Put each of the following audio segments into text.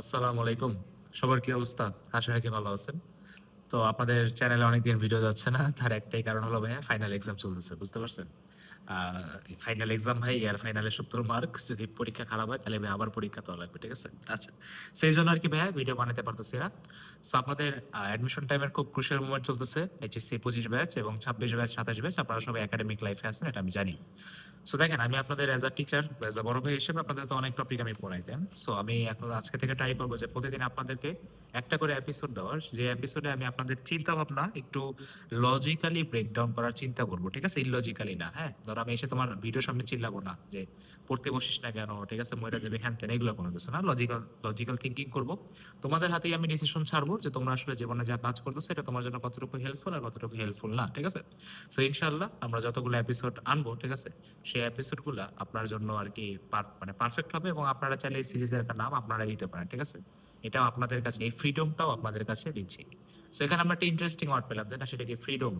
আসসালামু আলাইকুম। সবার কি অবস্থা? আশা রাখি ভালো আছেন। তো আপনাদের চ্যানেলে অনেকদিন ভিডিও যাচ্ছে না, তার একটাই কারণ হলো ভাইয়া ফাইনাল এক্সাম চলতেছে, বুঝতে পারছেন? ফাইনাল এক্সাম ভাই আর ফাইনালে সত্তর মার্কস যদি পরীক্ষা খারাপ হয়, তাহলে আবার পরীক্ষা তো লাগবে, ঠিক আছে? আচ্ছা সেই জন্য আর কি ভাইয়া ভিডিও বানাতে পারতেছি না। সো আপনাদের অ্যাডমিশন টাইমের খুব ক্রুশিয়াল মোমেন্ট চলতেছে এইচএসসি পঁচিশ ব্যাচ এবং ছাব্বিশ ব্যাচ সাতাশ ব্যাচ আপনারা সবাই একাডেমিক লাইফে আছেন, এটা আমি জানি। সো দেখেন, আমি আপনাদের as a teacher as a বড় ভাই হিসেবে আপনাদের তো অনেক টপিক আমি পড়াই দেন সো আমি এখন আজকে থেকে ট্রাই করব যে প্রতিদিন আপনাদেরকে একটা করে এপিসোড দেওয়ার। যে এপিসোডে আমি আপনাদের চিন্তা ভাবনা একটু লজিক্যালি ব্রেকডাউন করার চিন্তা করব, ঠিক আছে? ইলজিক্যালি না হ্যাঁ? ধরো আমি এসে তোমার ভিডিও সামনে চিল্লাবো না, যে পড়তে বসিস না কেন, ঠিক আছে? ময়রা যাবে, হ্যান তেন এগুলো কোনো কিছু না। লজিক্যাল লজিক্যাল থিঙ্কিং করব। তোমাদের হাতেই আমি ডিসিশন ছাড়বো যে তোমরা আসলে জীবনে যা কাজ করতেছো এটা তোমার জন্য কতটুকু হেল্পফুল আর কতটুকু হেল্পফুল না, ঠিক আছে? সো ইনশাল্লাহ আমরা যতগুলো এপিসোড আনব, ঠিক আছে? সেই এপিসোডগুলো আপনার জন্য আর কি মানে পারফেক্ট হবে এবং আপনারা চাইলে এই সিরিজের একটা নাম আপনারা দিতে পারেন, ঠিক আছে? এটাও আপনাদের কাছে, এই ফ্রিডমটাও আপনাদের কাছে দিচ্ছি। সো এখানে আমরা একটা ইন্টারেস্টিং ওয়ার্ড পেলাম, তাই সেটা কি? ফ্রিডম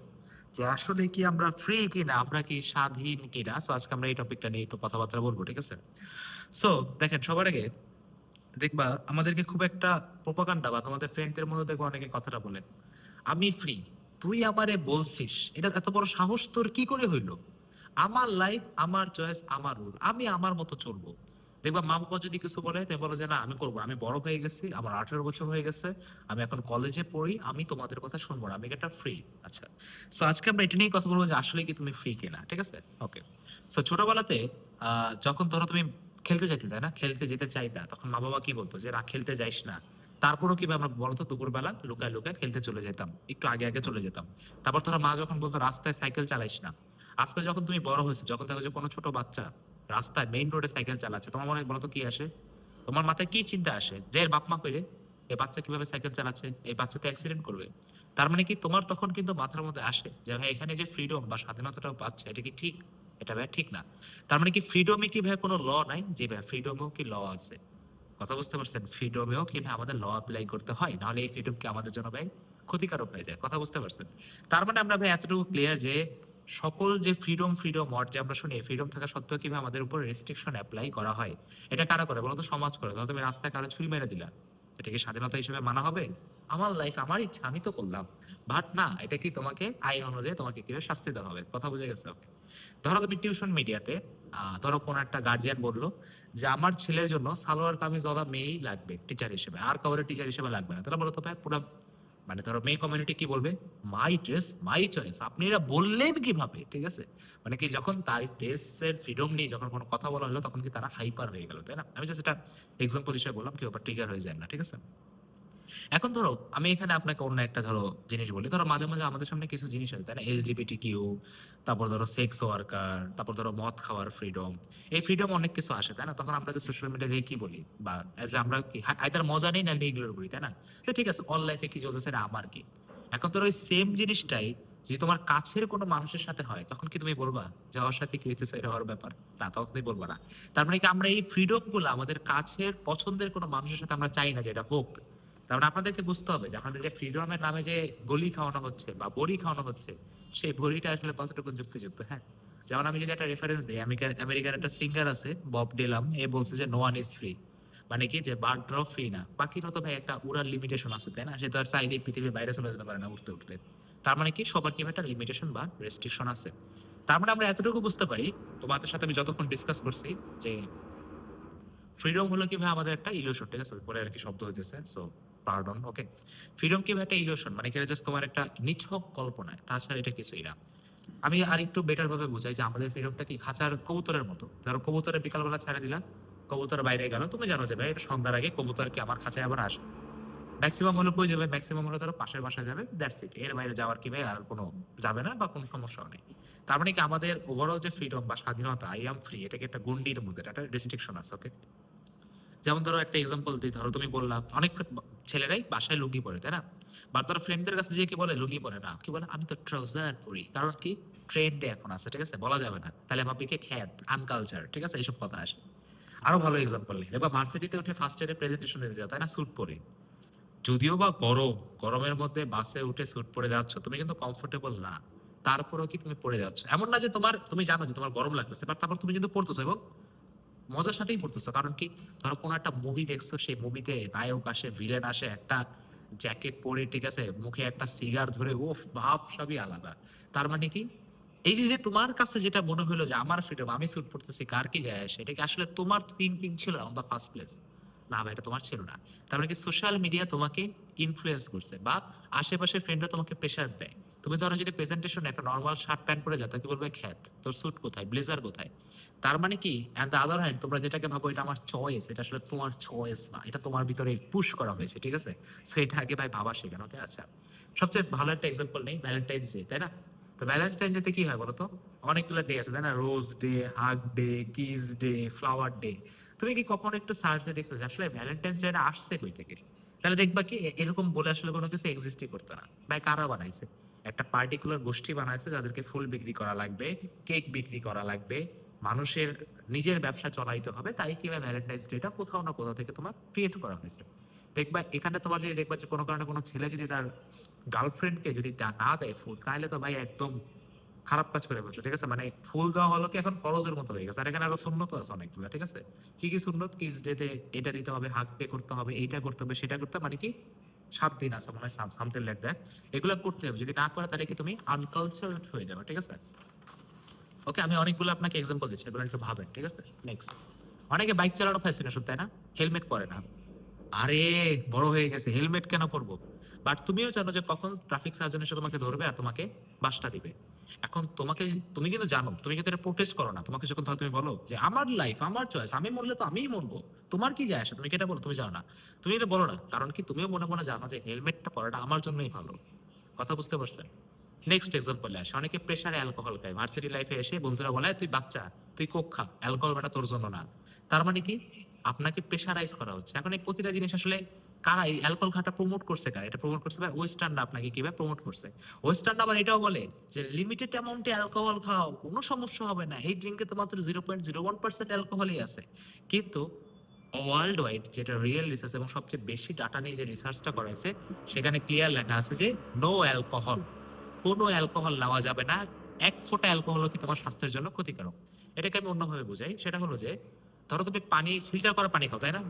যে আসলে কি আমরা ফ্রি কিনা, আমরা কি স্বাধীন কিনা? সো আজকে আমরা এই টপিকটা নিয়ে একটু কথাবার্তা বলব, ঠিক আছে? সো দেখেন, সবার আগে দেখবা, আমাদেরকে খুব একটা প্রোপাগান্ডা বা তোমাদের ফ্রেন্ডদের মধ্যে দেখব অনেকে কথাটা বলে, আমি ফ্রি তুই আমারে বলছিস, এটা এত বড় সাহস তোর কি করে হইল? আমার লাইফ আমার চয়েস আমার রুল আমি আমার মতো চলবো। দেখবা মা বাবা যদি কিছু বলে, তুমি বলো যে, না, আমি করব আমি বড় হয়ে গেছি, আমার আঠেরো বছর হয়ে গেছে, আমি এখন কলেজে পড়ি, আমি তোমাদের কথা শুনব না, আমি এটা ফ্রি আচ্ছা সো আজকে আমরা এটা নিয়ে কথা বলব যে, আসলে কি তুমি ফ্রি কিনা, ঠিক আছে? ওকে সো ছোটবেলাতে যখন ধরো তুমি খেলতে যাইতে, তাই না? খেলতে যেতে চাইতা, তখন মা বাবা কি বলতো যে, না, খেলতে যাইস না। তারপরও কি আমরা বলতো, দুপুরবেলা লুকায় লুকায় খেলতে চলে যেতাম, একটু আগে আগে চলে যেতাম। তারপর ধরো মা যখন বলতো, রাস্তায় সাইকেল চালাইস না। আজকে যখন তুমি বড় হয়েছো, যখন দেখো যে কোনো ছোট বাচ্চা রাস্তায় মেইন রোডে সাইকেল চালাচ্ছে। তোমার মনে বলতো কি আসে? তোমার মাথায় কি চিন্তা আসে? যে এর বাপ মা কইরে এই বাচ্চা কীভাবে সাইকেল চালাচ্ছে? এই বাচ্চা তো অ্যাক্সিডেন্ট করবে। তার মানে কি তোমার তখন কিন্তু মাথার মধ্যে আসে যে, ভাই, এখানে যে ফ্রিডম বা স্বাধীনতাটাও পাচ্ছে, এটা কি ঠিক? এটা ভাই ঠিক না। তার মানে কি ফ্রিডমে কি ভাই কোনো ল নাই? যে ভাই ফ্রিডমেও কি ল আছে? কথা বুঝতে পারছেন? ফ্রিডমেও কি ভাই আমাদের ল অ্যাপ্লাই করতে হয়? নাহলে এই ফ্রিডম কি আমাদের জন্য ভাই ক্ষতিকারক হয়ে যায়? কথা বুঝতে পারছেন? তার মানে আমরা ভাই এতটুকু ক্লিয়ার যে সকল যে ফ্রিডম ফ্রিডম ওয়ার্ড যে আমরা শুনি ফ্রিডম থাকা সত্ত্বেও কীভাবে আমাদের উপর রেস্ট্রিকশন অ্যাপ্লাই করা হয়? এটা কারা করে বলতো? সমাজ করে। ধরো তুমি রাস্তায় কারও ছুরি মেরে দিলা। এটা কি স্বাধীনতা হিসেবে মানা হবে? আমার লাইফ আমার ইচ্ছা, আমি তো করলাম। বাট না, এটা কি তোমাকে আইন অনুযায়ী তোমাকে কীভাবে শাস্তি দেওয়া হবে? কথা বুঝে গেছে ধরো তুমি টিউশন মিডিয়াতে ধরো কোন একটা গার্জিয়ান বলল যে, আমার ছেলের জন্য সালোয়ার কামিজ ওলা মেয়েই লাগবে টিচার হিসেবে। আর কাউরে টিচার হিসেবে লাগবে না। তাহলে বলো তো ভাই, পুরো মানে ধরো মেয়ে কমিউনিটি কি বলবে? মাই ড্রেস মাই চয়েস আপনি এরা বললেন কীভাবে? ঠিক আছে? মানে কি যখন তার ড্রেসের ফ্রিডম নিয়ে যখন কোনো কথা বলা হলো, তখন কি তারা হাইপার হয়ে গেল, তাই না? আমি জাস্ট এটা এক্সাম্পল হিসেবে বললাম কেউ আবার ট্রিগার হয়ে যায় না, ঠিক আছে? এখন ধরো, আমি এখানে আপনাকে অন্য একটা ধরো জিনিস বলি। ধরো মাঝে মাঝে আমাদের সামনে কিছু জিনিস আছে তাই না? এলজিবিটি কিউ তারপর ধরো সেক্স ওয়ার্কার তারপর ধরো মদ খাওয়ার ফ্রিডম এই ফ্রিডম অনেক কিছু আসে, তাই না? তখন আমরা সোশ্যাল মিডিয়ায় কি বলি? বা এজ আমরা কি আইদার মজা নেই না ইগনোর করি, তাই না? তো ঠিক আছে অল লাইফে কি চলতেছে এটা আমার কি? এখন ধরো ওই সেম জিনিসটাই যদি তোমার কাছের কোনো মানুষের সাথে হয়, তখন কি তুমি বলবা? যে ওর সাথে কি হইতেছে? এটা হওয়ার ব্যাপার। না, তখন তুমি বলবা না। তার মানে কি আমরা এই ফ্রিডমগুলো আমাদের কাছের পছন্দের কোনো মানুষের সাথে আমরা চাই না যে এটা হোক। তার মানে আপনাদেরকে বুঝতে হবে যে আপনাদের যে ফ্রিডমের নামে যে গলি খাওয়ানো হচ্ছে বা বড়ি খাওয়ানো হচ্ছে, সেই বড়িটা আসলে কতটুকু যুক্তিযুক্ত হ্যাঁ? যেমন আমি যদি একটা রেফারেন্স দিই আমেরিকার একটা সিঙ্গার আছে, বব ডেলাম, এ বলছে যে নো ওয়ান ইজ ফ্রি মানে কি যে বার্ড ড্র ফ্রি না। পাখিরও তো ভাই একটা উড়ার লিমিটেশন আছে, তাই না? সে তো আর চাইলে পৃথিবীর বাইরে চলে যেতে পারে না উঠতে উঠতে তার মানে কি সবার কি একটা লিমিটেশন বা রেস্ট্রিকশন আছে। তার মানে আমরা এতটুকু বুঝতে পারি, তোমাদের সাথে আমি যতক্ষণ ডিসকাস করছি, যে ফ্রিডম হলো কি ভাই আমাদের একটা ইলিউশন ঠিক আছে? পরে আর কি শব্দ হইতেছে সো পার্ডন ওকে ফ্রিডম কি একটা ইলিউশন মানে কি জাস্ট তোমার একটা নিছক কল্পনা। তাছাড়া এটা কিছুই না। আমি আর একটু বেটার ভাবে বুঝাই যে আমাদের ফ্রিডমটা কি খাঁচার কবুতরের মতো? ধরো কবুতরের বিকালবেলা ছেড়ে দিলাম, কবুতর বাইরে গেল, তুমি জানো যে ভাই, এটা সন্ধ্যার আগে কবুতর কি আমার খাঁচায় আবার আসবে? ম্যাক্সিমাম হলে কই যাবে? ম্যাক্সিমাম হলে ধরো পাশের বাসায় যাবে দ্যাটস ইট এর বাইরে যাওয়ার কি ভাই আর কোনো যাবে না বা কোনো সমস্যাও নেই। তার মানে কি আমাদের ওভারঅল যে ফ্রিডম বা স্বাধীনতা আই এম ফ্রি এটাকে একটা গন্ডির মধ্যে একটা রেস্ট্রিকশন আছে ওকে যেমন ধরো একটা এক্সাম্পল দিই, ধরো তুমি বললাম অনেক ছেলেরাই বাসায় লুঙ্গি পরে, তাই না? বা ধরো ফ্রেন্ডদের কাছে যে কি বলে? লুঙ্গি পরে না। কি বলে? আমি তো ট্রাউজার পরি। কারণ কি? ট্রেন্ডে এখন আছে, ঠিক আছে? বলা যাবে না। তাহলে ভাবি কি? খ্যাত আনকালচার ঠিক আছে? এইসব কথা আসে। আরও ভালো এক্সাম্পল নেই। এবার ভার্সিটিতে উঠে ফার্স্ট ইয়ারে প্রেজেন্টেশন দিতে যাও, তাই না? স্যুট পরে। যদিও বা গরম, গরমের মধ্যে বাসে উঠে স্যুট পরে যাচ্ছ, তুমি কিন্তু কমফোর্টেবল না। তারপরেও কি তুমি পরে যাচ্ছ? এমন না যে তোমার, তুমি জানো যে তোমার গরম লাগতেছে বাট তারপর তুমি কিন্তু পড়তেছো এবং মজার সাথেই পড়তেছো, কারণ কি? ধরো কোনো একটা মুভি দেখছ, সেই মুভিতে নায়ক আসে ভিলেন আসে, একটা জ্যাকেট পরে, ঠিক আছে, মুখে একটা সিগার ধরে ওফ ভাব সবই আলাদা। তার মানে কি? এই যে তোমার কাছে যেটা মনে হলো যে আমার ফ্রিডম আমি স্যুট পড়তেছি কার কি যায় আসে, এটা কি আসলে তোমার থিঙ্কিং ছিল অন দ্য ফার্স্ট প্লেস না ভাই, এটা তোমার ছিল না। তার মানে কি সোশ্যাল মিডিয়া তোমাকে ইনফ্লুয়েন্স করছে, বা আশেপাশের ফ্রেন্ডরা তোমাকে প্রেশার দেয়। তুমি ধরো যদি প্রেজেন্টেশন একটা নর্মাল শার্ট প্যান্ট পরে যাও, তাকে বলবে, খ্যাত, তোর স্যুট কোথায়? ব্লেজার কোথায়? তার মানে কি? অ্যান্ড দ্য আদার হ্যান্ড তোমরা যেটাকে ভাবো, এটা আমার চয়েস এটা আসলে তোমার চয়েস না, এটা তোমার ভিতরে পুশ করা হয়েছে, ঠিক আছে? সো এটা আগে ভাই ভাবা শেখানো ওকে আচ্ছা সবচেয়ে ভালো একটা এক্সাম্পল নেই ভ্যালেন্টাইন্স ডে তাই না? তো ভ্যালেন্টাইন ডেতে কি হয় বলতো অনেকগুলো ডে আছে, তাই না? Rose day hug day kiss day flower day তুমি কি কখনো একটু সার্চে দেখছ আসলে ভ্যালেন্টাইন্স ডে আসছে কই থেকে? তাহলে দেখবা কি এরকম বলে আসলে কোনো কিছু এক্সিস্টই করতো না। ভাই, কারা বানাইছে? একটা পার্টিকুলার গোষ্ঠী বানাইছে যাদেরকে ফুল বিক্রি করা লাগবে কেক বিক্রি করা লাগবে, মানুষের নিজের ব্যবসা চলাইতে হবে, তাই কি ভ্যালেন্টাইন্স ডেটা কোথাও না কোথাও থেকে তোমার ক্রিয়েট করা হয়েছে। দেখবা এখানে তোমার যদি দেখবা যে কোনো কারণে কোনো ছেলে যদি তার গার্লফ্রেন্ডকে যদি না দেয় ফুল, তাহলে তো ভাই একদম খারাপ কাজ করে বলছে ঠিক আছে? মানে ফুল দেওয়া হলো কি এখন ফরজের মতো হয়ে গেছে, আর এখানে আরও সুন্নত আছে অনেকগুলো, ঠিক আছে? কি কি সুন্নত? কিস ডেতে এটা দিতে হবে হাক পে করতে হবে, এইটা করতে হবে, সেটা করতে হবে মানে কি সাত দিন আছে মনে হয় সামথিং লাইক দ্যাট এগুলো করতে হবে, যদি না করে তাহলে কি তুমি আনকালচারড হয়ে যাবে, ঠিক আছে? ওকে আমি অনেকগুলো আপনাকে এক্সাম্পল দিচ্ছি, এগুলো একটু ভাবেন, ঠিক আছে? নেক্সট অনেকে বাইক চালানো ফ্যাসিনেশন তাই না? হেলমেট পরে না। আরে, বড় হয়ে গেছে হেলমেট কেন পরবো? বাট তুমিও জানো যে কখন ট্রাফিক সার্জন এসে তোমাকে ধরবে আর তোমাকে বাসটা দিবে। এখন তোমাকে, তুমি কিন্তু জানো, তুমি কিন্তু এটা প্রোটেস্ট করো না। তোমাকে যখন ধরো, তুমি বলো যে, আমার লাইফ আমার চয়েস আমি মরলে তো আমিই মরবো। তোমার কি যায় আসে? তুমি কি এটা বলো? তুমি জানো না। তুমি এটা বলো না। কারণ কি, তুমিও মনে মনে জানো যে হেলমেটটা পরাটা আমার জন্যই ভালো। কথা বুঝতে পারছেন? নেক্সট এক্সাম্পলে আসে। অনেকে প্রেশারে অ্যালকোহল খায়। ভার্সিটি লাইফে এসে বন্ধুরা বলে তুই বাচ্চা, তুই কোক খা। অ্যালকোহল বেটা তোর জন্য না। তার মানে কি? আপনাকে প্রেশারাইজ করা হচ্ছে। এখন এই প্রতিটা জিনিস আসলে কারা এই অ্যালকোহল খাটা প্রমোট করছে কারা? এটা প্রমোট করছে ভাই ওয়েস্টার্ন আপনাকে কীভাবে প্রমোট করছে? ওয়েস্টার্ন আবার এটাও বলে যে লিমিটেড অ্যামাউন্টে অ্যালকোহল খাও, কোনো সমস্যা হবে না। এই ড্রিঙ্কে তো মাত্র zero point zero one percent অ্যালকোহলই আছে। কিন্তু ওয়ার্ল্ড ওয়াইড যেটা রিয়েল রিসার্চ এবং সবচেয়ে বেশি ডাটা নিয়ে যে রিসার্চটা করা হয়েছে, সেখানে ক্লিয়ার লেখা আছে যে নো অ্যালকোহল কোনো অ্যালকোহল নেওয়া যাবে না। এক ফোঁটা অ্যালকোহলও কি তোমার স্বাস্থ্যের জন্য ক্ষতিকারক? এটাকে আমি অন্যভাবে বুঝাই। সেটা হলো যে ধরো তুমি পানি ফিল্টার করা পানি খাও, তাই না?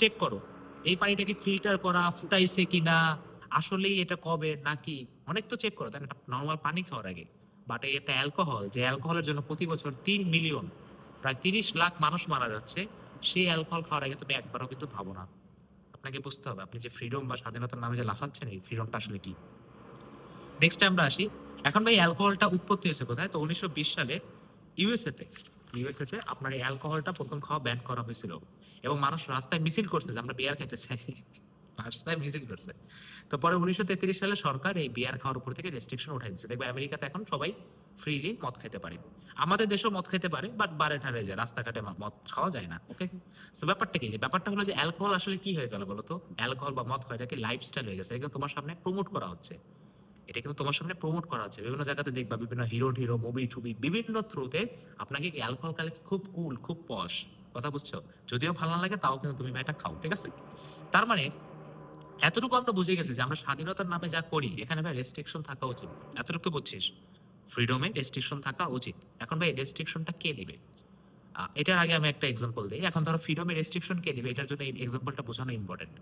চেক করো, এই পানিটা কি ফিল্টার করা ফুটাইছে কিনা, আসলেই এটা কবে নাকি? অনেক তো চেক করো, তাই না? নর্মাল পানি খাওয়ার আগে। বাট এই একটা অ্যালকোহল যে অ্যালকোহলের জন্য প্রতি বছর তিন মিলিয়ন প্রায় তিরিশ লাখ মানুষ মারা যাচ্ছে, সেই অ্যালকোহল খাওয়ার আগে তুমি একবারও কিন্তু ভাবো না। আপনাকে বুঝতে হবে, আপনি যে ফ্রিডম বা স্বাধীনতার নামে যে লাফাচ্ছেন, এই ফ্রিডমটা আসলে কি? নেক্সট আমরা আসি। এখন ভাই অ্যালকোহলটা উৎপত্তি হয়েছে কোথায়? তো উনিশশো বিশ সালে ইউএসএ তে ইউএসএ তে আপনার এই অ্যালকোহলটা প্রথম খাওয়া ব্যান করা হয়েছিল। এবং মানুষ রাস্তায় মিছিল করছে যে আমরা বিয়ার খেতে চাই। রাস্তায় মিছিল করছে। তো পরে উনিশশো তেত্রিশ সালে সরকার এই বিয়ার খাওয়ার উপর থেকে রেস্ট্রিকশন উঠে দিচ্ছে দেখবে আমেরিকাতে এখন সবাই ফ্রিলি মদ খেতে পারে। আমাদের দেশেও মদ খেতে পারে বাট বারে ঠারে যায়, রাস্তাঘাটে মদ খাওয়া যায় না ওকে তো ব্যাপারটা কি যে, ব্যাপারটা হলো যে অ্যালকোহল আসলে কি হয়ে গেল বলতো অ্যালকোহল বা মদ খাওয়া এটাকে লাইফস্টাইল হয়ে গেছে? এটা তোমার সামনে প্রমোট করা হচ্ছে। এটা কিন্তু তোমার সামনে প্রমোট করা হচ্ছে বিভিন্ন জায়গাতে দেখবা, বিভিন্ন হিরো হিরো মুভি টুবি বিভিন্ন থ্রুতে আপনাকে অ্যালকোহল খালে খুব কুল খুব পশ কথা বুঝছ? যদিও ভালো না লাগে, তাও কিন্তু তুমি এটা খাও, ঠিক আছে? তার মানে এতটুকু আমরা বুঝে গেছি যে আমরা স্বাধীনতার নামে যা করি, এখানে ভাই রেস্ট্রিকশন থাকা উচিত। এতটুকু বুঝছিস? ফ্রিডমে রেস্ট্রিকশন থাকা উচিত। এখন ভাই রেস্ট্রিকশনটা কে দিবে? এটার আগে আমি একটা এক্সাম্পল দিই। এখন ধরো ফ্রিডমে রেস্ট্রিকশন কে দিবে? এটার জন্য এই এক্সাম্পলটা বোঝানো ইম্পর্টেন্ট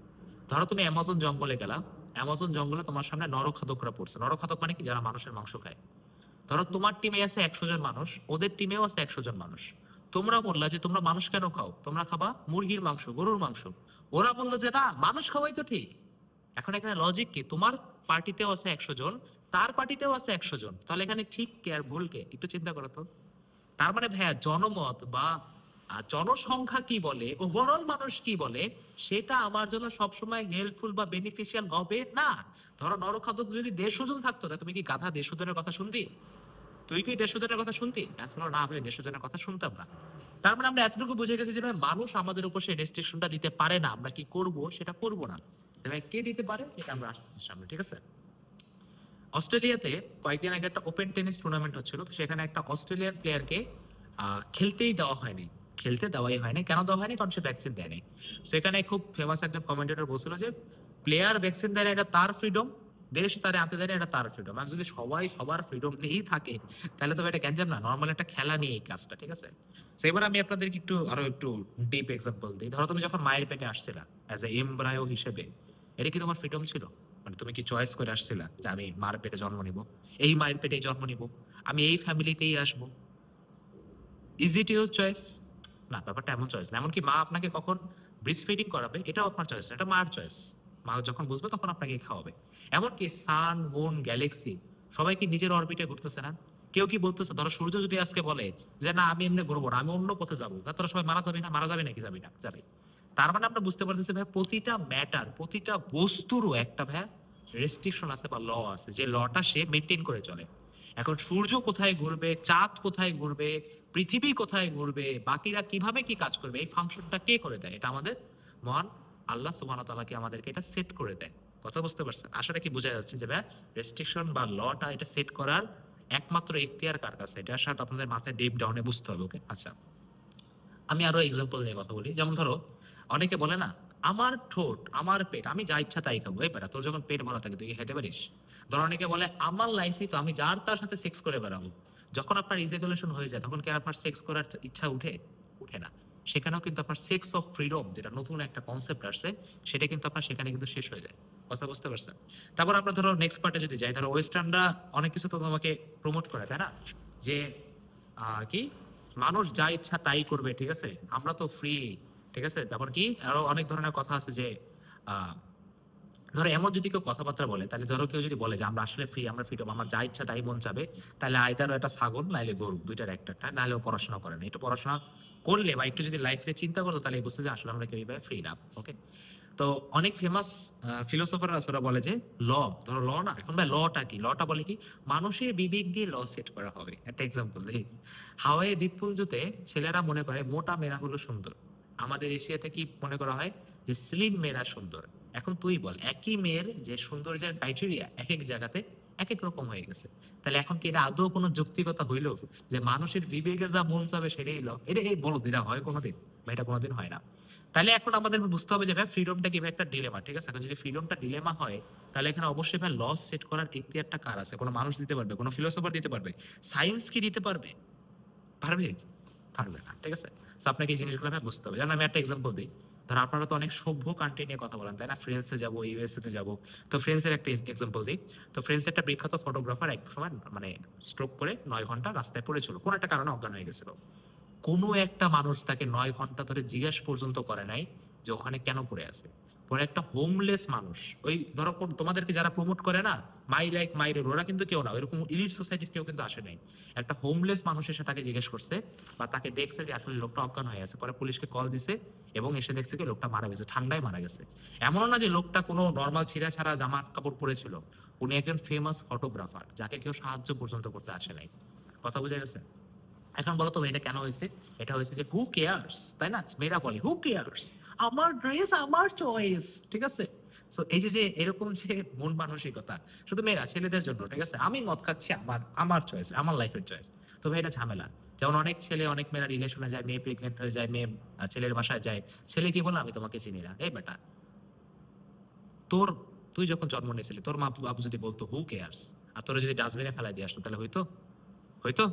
ধরো তুমি অ্যামাজন জঙ্গলে গেলা। অ্যামাজন জঙ্গলে তোমার সামনে নরখাদকরা পড়ছে। নরখাদক মানে কি? যারা মানুষের মাংস খায়। ধরো তোমার টিমে আছে একশো জন মানুষ, ওদের টিমেও আছে একশো জন মানুষ। তোমরা বললা যে তোমরা মানুষ কেন খাও? তোমরা খাবা মুরগির মাংস, গরুর মাংস। ওরা বলল যে না, মানুষ খাওয়াই তো ঠিক। এখন এখানে লজিক কি? তোমার পার্টিতেও আছে একশো জন, তার পার্টিতেও আছে একশো জন। তাহলে এখানে ঠিক কে আর ভুল কে? একটু চিন্তা করো তো। তার মানে ভাইয়া জনমত বা জনসংখ্যা কি বলে? ওভারঅল মানুষ কি বলে? সেটা আমার জন্য সবসময় হেল্পফুল বা বেনিফিশিয়াল হবে না। ধরো নরখাদক যদি দেড়শো জন থাকতো, তা তুমি কি গাধা দেড়শো কথা শুনতি? তুই কি দেড়শো জনের কথা শুনতি? আসলে না ভাই দেড়শো জনের কথা শুনতাম না। তার মানে আমরা এতটুকু বুঝে গেছি যে ভাই, মানুষ আমাদের উপর সেই রেস্ট্রিকশনটা দিতে পারে না। আমরা কি করব, সেটা করব না। ভাই, কে দিতে পারে, সেটা আমরা আসতেছি সামনে, ঠিক আছে? অস্ট্রেলিয়াতে কয়েকদিন আগে একটা ওপেন টেনিস টুর্নামেন্ট হচ্ছিল, তো সেখানে একটা অস্ট্রেলিয়ান প্লেয়ারকে খেলতেই দেওয়া হয়নি। খেলতে দেওয়াই হয়নি। কেন দেওয়া হয়নি? কারণ সে ভ্যাকসিন দেয়নি। সেখানে খুব ফেমাস একজন কমেন্টেটর বলছিল যে প্লেয়ার ভ্যাকসিন দেয় এটা তার ফ্রিডম দেশ তারে আনতে দেয় এটা তার ফ্রিডম আর যদি সবাই সবার ফ্রিডম নিয়েই থাকে, তাহলে তো এটা গ্যাঞ্জাম না। নর্মাল একটা খেলা নিয়ে এই কাজটা, ঠিক আছে? তো এবার আমি আপনাদেরকে একটু, আরও একটু ডিপ এক্সাম্পল দিই। ধরো তুমি যখন মায়ের পেটে আসছিলা অ্যাজ এ এমব্রায়ো হিসেবে, এটা কি তোমার ফ্রিডম ছিল? মানে তুমি কি চয়েস করে আসছিলা যে আমি মার পেটে জন্ম নিব? এই মায়ের পেটে জন্ম নিব? আমি এই ফ্যামিলিতেই আসব? ইজ ইট ইউর চয়েস না, ব্যাপারটা এমন চয়েস না। এমনকি মা আপনাকে কখন ব্রিস্ট ফিডিং করাবে, এটাও আপনার চয়েস না, এটা মার চয়েস মা যখন বুঝবে, তখন আপনাকে খাওয়াবে। এমনকি সান মুন গ্যালাক্সি সবাই কি নিজের অরবিটে ঘুরতেছে না? কেউ কি বলতেছে, ধরো সূর্য যদি আজকে বলে যে, না, আমি এমনি ঘুরবো না, আমি অন্য পথে যাব। তোরা সবাই মারা যাবে না, মারা যাবে নাকি যাবে না? যাবে। তার মানে আমরা বুঝতে পারতেছি ভাই প্রতিটা ম্যাটার প্রতিটা বস্তুরও একটা ভাই রেস্ট্রিকশন আছে বা ল আছে, যে লটা সে মেনটেন করে চলে। এখন সূর্য কোথায় ঘুরবে, চাঁদ কোথায় ঘুরবে, পৃথিবী কোথায় ঘুরবে, বাকিরা কীভাবে কি কাজ করবে, এই ফাংশনটা কে করে দেয়? এটা আমাদের মহান আল্লাহ ওয়া আমাদেরকে এটা সেট করে দেয়। কথা বুঝতে পারছেন? আশাটা কি বোঝা যাচ্ছে যে রেস্ট্রিকশন বা লটা এটা সেট করার একমাত্র ইখতিয়ার কার কাছে? এটা আসলে আপনাদের মাথায় ডিপ ডাউনে বুঝতে হবে ওকে আচ্ছা। আমি আরও এক্সাম্পল নিয়ে কথা বলি। যেমন ধরো, অনেকে বলে না আমার ঠোঁট, আমার পেট, আমি যা ইচ্ছা তাই খাব। এই তোর যখন পেট ভরা থাকে, তুই খেতে পারিস? ধরো অনেকে বলে, আমার লাইফে তো, আমি যার তার সাথে সেক্স করে বেড়াবো। যখন আপনার ইজেকুলেশন হয়ে যায়, তখন কি আপনার সেক্স করার ইচ্ছা উঠে? উঠে না। সেখানেও কিন্তু আপনার সেক্স অফ ফ্রিডম যেটা নতুন একটা কনসেপ্ট আসছে, সেটা কিন্তু আপনার সেখানে কিন্তু শেষ হয়ে যায়। কথা বুঝতে পারছেন? তারপর আমরা ধরো নেক্সট পার্টে যদি যাই ধরো ওয়েস্টার্নরা অনেক কিছু তো তোমাকে প্রমোট করে, তাই না? যে কি? মানুষ যা ইচ্ছা তাই করবে, ঠিক আছে? আমরা তো ফ্রি ঠিক আছে? তারপর কি? আরও অনেক ধরনের কথা আছে যে ধরো এমন যদি কেউ কথাবার্তা বলে, তাহলে ধরো কেউ যদি বলে যে, আমরা আসলে ফ্রি আমরা ফ্রিডম আমার যা ইচ্ছা তাই মন চাবে, তাহলে আইদারও একটা ছাগল, নাইলে গরু, দুইটার একটা ও পড়াশোনা করে না। একটু পড়াশোনা করলে বা একটু যদি লাইফে চিন্তা করতো, তাহলে বুঝতে যে, আসলে আমরা কেউ এইভাবে ফ্রি না। ওকে তো অনেক ফেমাস ফিলোসফার ওরা বলে যে, ল ধরো ল না, এখন ভাই লটা কি? লটা বলে কি? মানুষের বিবেক দিয়ে ল সেট করা হবে। একটা এক্সাম্পল দেখি। হাওয়াই দ্বীপপুঞ্জতে ছেলেরা মনে করে, মোটা মেয়েরা হলো সুন্দর। আমাদের এশিয়াতে কি মনে করা হয় যে স্লিম মেয়েরা সুন্দর? এখন তুই বল, একই মেয়ের যে সৌন্দর্যের ক্রাইটেরিয়া এক এক জায়গাতে এক এক রকম হয়ে গেছে। তাহলে এখন কি এটা আদৌ কোনো যৌক্তিকতা হইল যে মানুষের বিবেকে যা মন চাবে সেটাই ল এটা এই বলো, এটা হয় কোনোদিন বা এটা কোনোদিন হয় না। তাহলে এখন আমাদের বুঝতে হবে যে ভাই ফ্রিডমটা কি ভাই একটা ডিলেমা ঠিক আছে? এখন যদি ফ্রিডমটা ডিলেমা হয়, তাহলে এখানে অবশ্যই ভাই লস সেট করার ইখতিয়ারটা কার আছে? কোনো মানুষ দিতে পারবে, কোনো ফিলোসফার দিতে পারবে। সায়েন্স কি দিতে পারবে? পারবে? পারবে না, ঠিক আছে? আপনাকে এই জিনিসগুলো বুঝতে হবে। যেমন আমি একটা এক্সাম্পল দিই। ধর আপনারা তো অনেক সভ্য কান্ট্রি নিয়ে কথা বলেন, তাই না? ফ্রেন্সে যাব ইউএসএ তে যাব। তো ফ্রেন্সের একটা এক্সাম্পল দিই। তো ফ্রেন্সের একটা বিখ্যাত ফটোগ্রাফার এক সময় মানে স্ট্রোক করে নয় ঘণ্টা রাস্তায় পড়েছিল। কোনো একটা কারণে অজ্ঞান হয়ে গেছিল। কোনো একটা মানুষ তাকে নয় ঘণ্টা ধরে জিজ্ঞাসা পর্যন্ত করে নাই যে ওখানে কেন পড়ে আছে। পরে একটা হোমলেস মানুষ। ওই ধরো তোমাদেরকে যারা প্রমোট করে না মাই লাইক মাই রোল ওরা কিন্তু কেউ না। ওইরকম ইলিট সোসাইটির কেউ কিন্তু আসে নাই। একটা হোমলেস মানুষ এসে তাকে জিজ্ঞেস করছে বা তাকে দেখছে যে আসলে লোকটা অজ্ঞান হয়ে আছে। পরে পুলিশকে কল দিছে এবং এসে দেখছে কি লোকটা মারা গেছে, ঠান্ডায় মারা গেছে। এমনও না যে লোকটা কোনো নর্মাল ছিঁড়া ছাড়া জামা কাপড় পরেছিল। উনি একজন ফেমাস ফটোগ্রাফার যাকে কেউ সাহায্য পর্যন্ত করতে আসে নাই। কথা বোঝা গেছে? এখন বলো তো এটা কেন হয়েছে? এটা হয়েছে যে হু কেয়ার্স তাই না? মেয়েরা বলে হু কেয়ার্স আমার ড্রেস, আমার চয়েস ঠিক আছে? সো এই যে যে, এরকম যে মন মানসিকতা, শুধু মেয়েরা, ছেলেদের জন্য, ঠিক আছে? আমি মদ খাচ্ছি, আমার আমার চয়েস আমার লাইফের চয়েস তো ভাই, এটা ঝামেলা। যেমন অনেক ছেলে, অনেক মেয়েরা রিলেশনে যায়, মেয়ে প্রেগনেন্ট হয়ে যায়, মেয়ে ছেলের বাসায় যায়। ছেলে কি বলে? আমি তোমাকে চিনি না। এই বেটা, তোর, তুই যখন জন্ম নিয়েছিলি, তোর মা বাবু যদি বলতো হু কেয়ার্স আর তোরা যদি ডাস্টবিনে ফেলাই দিয়ে আসতো, তাহলে হইতো? হইতো?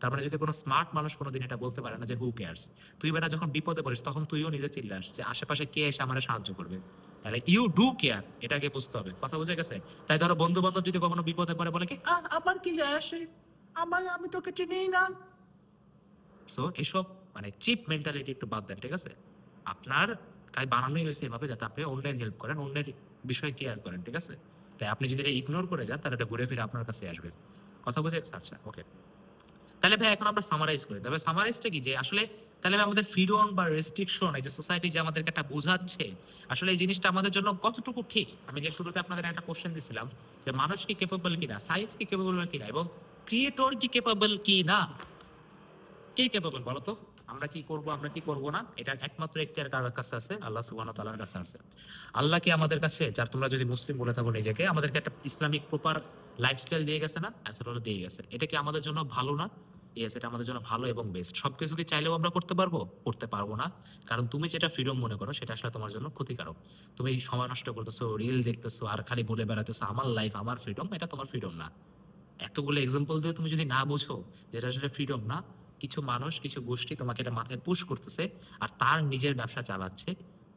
তারপরে যদি কোনো স্মার্ট মানুষ কোনোদিন এটা বলতে পারে না যে হু কেয়ার্স তুই বেটা যখন বিপদে পড়িস তখন তুইও নিজে চিল্লাস যে আশেপাশে কে এসে আমার সাহায্য করবে? তাহলে ইউ ডু কেয়ার এটাকে বুঝতে হবে। কথা বুঝে গেছে? তাই ধরো বন্ধু বান্ধব যদি কখনো বিপদে পড়ে বলে কি "আহ, আমার কি যায় আসে? আমার আমি তোকে চিনি না। সো এসব মানে চিপ মেন্টালিটি একটু বাদ দেন ঠিক আছে? আপনার কাজ বানানোই হয়েছে এভাবে যাতে আপনি অন্যের হেল্প করেন অন্যের বিষয়ে কেয়ার করেন ঠিক আছে? তাই আপনি যদি এটা ইগনোর করে যান তাহলে এটা ঘুরে ফিরে আপনার কাছে আসবে। কথা বুঝে? আচ্ছা ওকে তাহলে ভাই এখন আমরা সামারাইজ করি। তবে সামারাইজটা কি? যে আসলে তাহলে আমাদের ফ্রিডম বা রেস্ট্রিকশন এই যে সোসাইটি যে আমাদেরকে একটা বোঝাচ্ছে, আসলে এই জিনিসটা আমাদের জন্য কতটুকু ঠিক? আমি যে শুরুতে আপনাদের একটা কোশ্চেন দিছিলাম, যে মানুষ কি কেপেবল কিনা সায়েন্স কি কেপেবল কিনা, এবং ক্রিয়েটর কি কেপেবল কি না কে কেপেবল বলো তো আমরা কি করব, আমরা কি করব না? এটা একমাত্র এখতিয়ার কার কাছে আছে, আল্লাহ সুবহানাহু ওয়া তাআলার কাছে আছে। আল্লাহ কি আমাদের কাছে, যার তোমরা যদি মুসলিম বলে থাকো নিজেকে, আমাদেরকে একটা ইসলামিক প্রপার লাইফস্টাইল দিয়ে গেছে না আসলে হলো দিয়ে গেছে। এটা কি আমাদের জন্য ভালো না? ইয়েস এটা আমাদের জন্য ভালো এবং বেস্ট সবকিছু কি চাইলেও আমরা করতে পারব করতে পারব না। কারণ তুমি যেটা ফ্রিডম মনে করো, সেটা আসলে তোমার জন্য ক্ষতিকারক। তুমি সময় নষ্ট করতেছো রিল দেখতেছো, আর খালি বলে বেড়াতেছো, আমার লাইফ আমার ফ্রিডম এটা তোমার ফ্রিডম না। এতগুলো এক্সাম্পল দিয়ে তুমি যদি না বুঝো যেটা আসলে ফ্রিডম না, কিছু মানুষ, কিছু গোষ্ঠী তোমাকে এটা মাথায় পুশ করতেছে আর তার নিজের ব্যবসা চালাচ্ছে।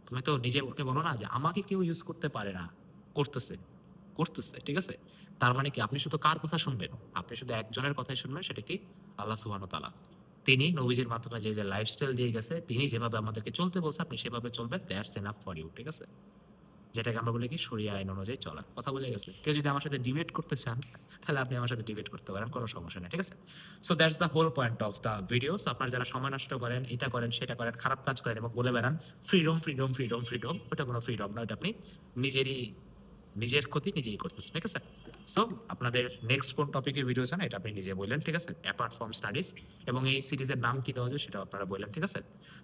তুমি তো নিজে ওকে বলো না যে, আমাকে কেউ ইউজ করতে পারে না, করতেছে। করতেছে, ঠিক আছে? তার মানে কি আপনি শুধু কার কথা শুনবেন? আপনি শুধু একজনের কথাই শুনবেন, সেটা কি? আল্লাহ সুবহান তালা তিনি নবীজির মাধ্যমে যে যে লাইফস্টাইল দিয়ে গেছে, তিনি যেভাবে আমাদেরকে চলতে বলছে, আপনি সেভাবে চলবেন দ্যাটস এনাফ ফর ইউ ঠিক আছে? যেটাকে আমরা বলি কি? সরিয়া আইন অনুযায়ী চলা। কথা বলে গেছে। কেউ যদি আমার সাথে ডিবেট করতে চান, তাহলে আপনি আমার সাথে ডিবেট করতে পারেন, কোনো সমস্যা নেই, ঠিক আছে? So that's the whole point of the videos আপনার যারা সময় নষ্ট করেন, এটা করেন, সেটা করেন, খারাপ কাজ করেন এবং বলে বেড়ান ফ্রিডম ফ্রিডম ফ্রিডম ফ্রিডম ওটা কোনো ফ্রিডম না, ওটা আপনি নিজেরই নিজের ক্ষতি নিজেই করতেছেন, ঠিক আছে? সো আপনাদের নেক্সট কোন টপিকে ভিডিও চান, এটা আপনি নিজে বললেন, ঠিক আছে? অ্যাপার্ট ফ্রম স্টাডিজ এবং এই সিরিজের নাম কি দেওয়া যায় সেটা আপনারা বললেন, ঠিক আছে?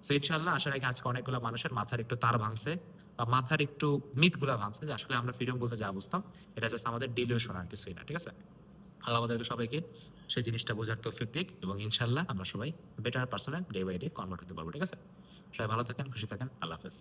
সো ইনশাল্লাহ আশা রাখি আজকে অনেকগুলো মানুষের মাথার একটু তার ভাঙছে বা মাথার একটু মিথগুলা ভাঙছে যে আসলে আমরা ফ্রিডম বলতে যা বুঝতাম, এটা জাস্ট আমাদের ডিলিউশন আর কিছুই না, ঠিক আছে? আল্লাহ আমাদেরকে সবাইকে সেই জিনিসটা বোঝার তৌফিক দিক এবং ইনশাল্লাহ আমরা সবাই বেটার পার্সনে ডে বাই ডে কনভার্ট হতে পারব, ঠিক আছে? সবাই ভালো থাকেন, খুশি থাকেন, আল্লাহ হাফেজ।